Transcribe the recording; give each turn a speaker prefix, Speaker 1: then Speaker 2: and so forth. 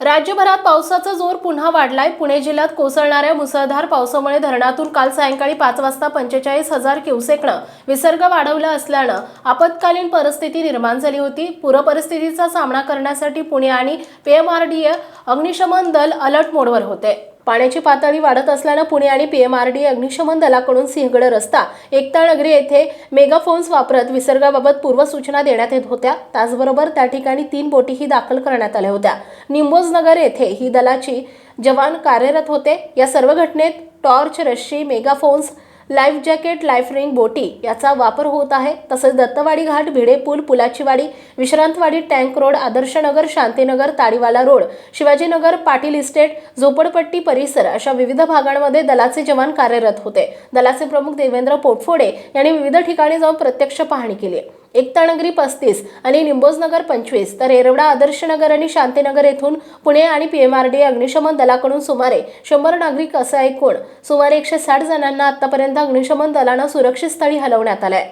Speaker 1: राज्यभरात पावसाचा जोर पुन्हा वाढलाय. पुणे जिल्ह्यात कोसळणाऱ्या मुसळधार पावसामुळे धरणातून काल सायंकाळी पाच वाजता पंचेचाळीस हजार क्युसेकनं विसर्ग वाढवला असल्यानं आपत्कालीन परिस्थिती निर्माण झाली होती. पूरपरिस्थितीचा सामना करण्यासाठी पुणे आणि पीएमआरडीए अग्निशमन दल अलर्ट मोडवर होते. पाण्याची पातळी वाढत असल्यानं पुणे आणि पी एम आर डी अग्निशमन दलाकडून सिंहगड रस्ता एकता नगरी येथे मेगाफोन्स वापरत विसर्गाबाबत पूर्वसूचना देण्यात येत होत्या. त्याचबरोबर त्या ठिकाणी तीन बोटीही दाखल करण्यात आल्या होत्या. निंबोज नगर येथे ही दलाची जवान कार्यरत होते. या सर्व घटनेत torch रश्शी megaphones life jacket life ring बोटी याचा वापर होत आहे. तसेच दत्तवाडी घाट भिडे पूल Pulachi Wadi Vishrantwadi tank road Adarshnagar Shantinagar Tadiwala road Shivajinagar Patil estate झोपडपट्टी परिसर अशा विविध भागांमध्ये दलाचे जवान कार्यरत होते. दलाचे प्रमुख देवेंद्र पोटफोडे यांनी विविध ठिकाणी जाऊन प्रत्यक्ष पाहणी केली एकतानगरी पस्तीस आणि निंबोजनगर पंचवीस. तर येरवडा आदर्शनगर आणि शांतीनगर येथून पुणे आणि पी एम आर डी अग्निशमन दलाकडून सुमारे शंभर नागरिक असं एकूण सुमारे एकशे साठ जणांना आतापर्यंत अग्निशमन दलानं सुरक्षित स्थळी हलवण्यात आलंय.